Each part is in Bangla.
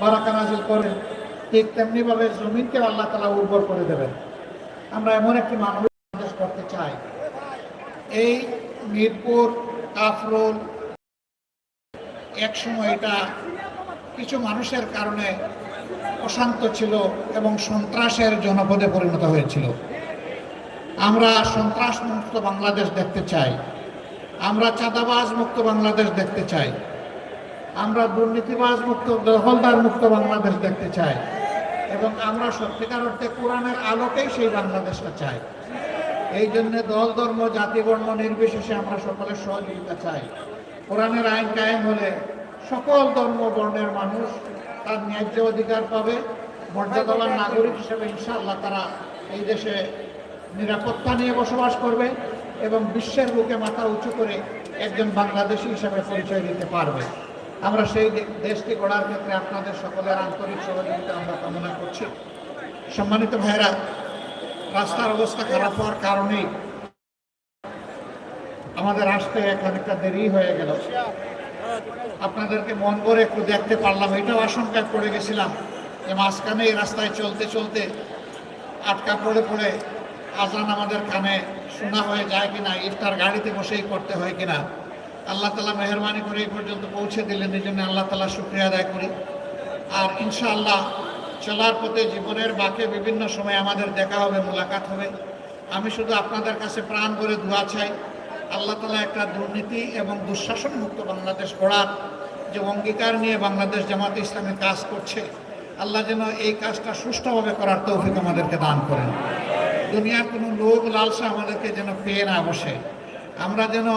বারাকা নাজিল করেন, ঠিক তেমনিভাবে জমিনকে আল্লাহ তালা উর্বর করে দেবেন। আমরা এমন একটি সমাবেশ করতে চাই। এই মিরপুর কাফরুল একসময় এটা কিছু মানুষের কারণে অশান্ত ছিল এবং সন্ত্রাসের জনপদে পরিণত হয়েছিল। আমরা সন্ত্রাস মুক্ত বাংলাদেশ দেখতে চাই। আমরা চাঁদাবাজ মুক্ত বাংলাদেশ দেখতে চাই। আমরা দুর্নীতিবাজ মুক্ত, দখলদার মুক্ত বাংলাদেশ দেখতে চাই। এবং আমরা সত্যিকার অর্থে কোরআনের আলোকেই সেই বাংলাদেশটা চাই। এই জন্য দল, ধর্ম, জাতি, বর্ণ নির্বিশেষে আমরা সকলের সহযোগিতা চাই। কোরআনের আইন কায়েম হলে সকল ধর্ম, বর্ণের মানুষ তার ন্যায্য অধিকার পাবে। মর্যাদাবান নাগরিক হিসেবে ইনশাআল্লাহ তারা এই দেশে নিরাপত্তা নিয়ে বসবাস করবে এবং বিশ্বের বুকে মাথা উঁচু করে একজন বাংলাদেশি হিসেবে পরিচয় দিতে পারবে। আমরা সেই দেশকে গড়ার ক্ষেত্রে আপনাদের সকলের আন্তরিক সহযোগিতা আমরা কামনা করছি। সম্মানিত ভাইরা রাস্তার অবস্থা খারাপ হওয়ার কারণেই আমাদের আসতে খানিকটা দেরি হয়ে গেল। আপনাদেরকে মন করে একটু দেখতে পারলাম, এটাও আশঙ্কায় পড়ে গেছিলাম যে মাঝখানে এই রাস্তায় চলতে চলতে আটকা পড়ে পড়ে আজান আমাদের কানে শোনা হয়ে যায় কিনা, ইফতার গাড়িতে বসেই করতে হয় কিনা। আল্লাহ তালা মেহরবানি করে এই পর্যন্ত পৌঁছে দিলেন, এই জন্য আল্লাহ তালা শুক্রিয়া আদায় করি। আর ইনশাআল্লাহ চলার পথে জীবনের বাকে বিভিন্ন সময় আমাদের দেখা হবে, মোলাকাত হবে। আমি শুধু আপনাদের কাছে প্রাণ করে দোয়া চাই, আল্লাহ তালা একটা দুর্নীতি এবং দুঃশাসন মুক্ত বাংলাদেশ গড়ার যে অঙ্গীকার নিয়ে বাংলাদেশ জামাত ইসলামী কাজ করছে, আল্লাহ যেন এই কাজটা সুষ্ঠুভাবে করার তৌফিক আমাদেরকে দান করেন। দুনিয়ার কোনো লোক লালসা আমাদেরকে যেন পেয়ে না বসে। আমরা যেন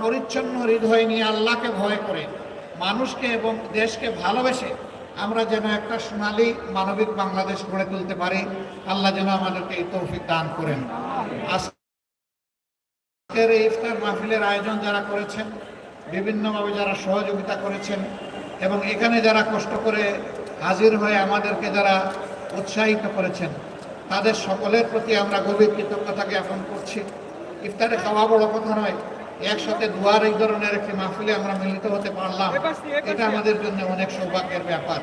পরিচ্ছন্ন হৃদয় নিয়ে আল্লাহকে ভয় করে, মানুষকে এবং দেশকে ভালোবেসে আমরা যেন একটা সোনালী মানবিক বাংলাদেশ গড়ে তুলতে পারি। আল্লাহ যেন আমাদেরকে এই তৌফিক দান করেন। আজকের এই ইফতার মাহফিলের আয়োজন যারা করেছেন, বিভিন্নভাবে যারা সহযোগিতা করেছেন এবং এখানে যারা কষ্ট করে হাজির হয়ে আমাদেরকে যারা উৎসাহিত করেছেন, তাদের সকলের প্রতি আমরা গভীর কৃতজ্ঞতা জ্ঞাপন করছি। ইফতারে খাওয়া বড় কথা নয় একসাথে দুয়ার এই ধরনের একটি মাহফিলে আমরা মিলিত হতে পারলাম। এটা আমাদের জন্য অনেক সৌভাগ্যের ব্যাপার।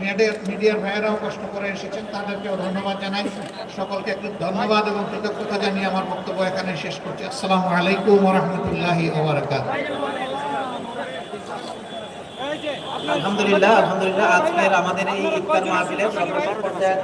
মিডিয়ার মিডিয়ার ভাইয়েরাও কষ্ট করে এসেছেন তাদেরকেও ধন্যবাদ জানাই। সকলকে একটু ধন্যবাদ এবং কৃতজ্ঞতা জানিয়ে আমার বক্তব্য এখানে শেষ করছি। আসসালামু আলাইকুম রহমতুল্লাহি আলহামদুলিল্লাহ আলহামদুলিল্লাহ। আজকের আমাদের এই ইফতার মাহফিলে সর্বশেষ পর্যায়ে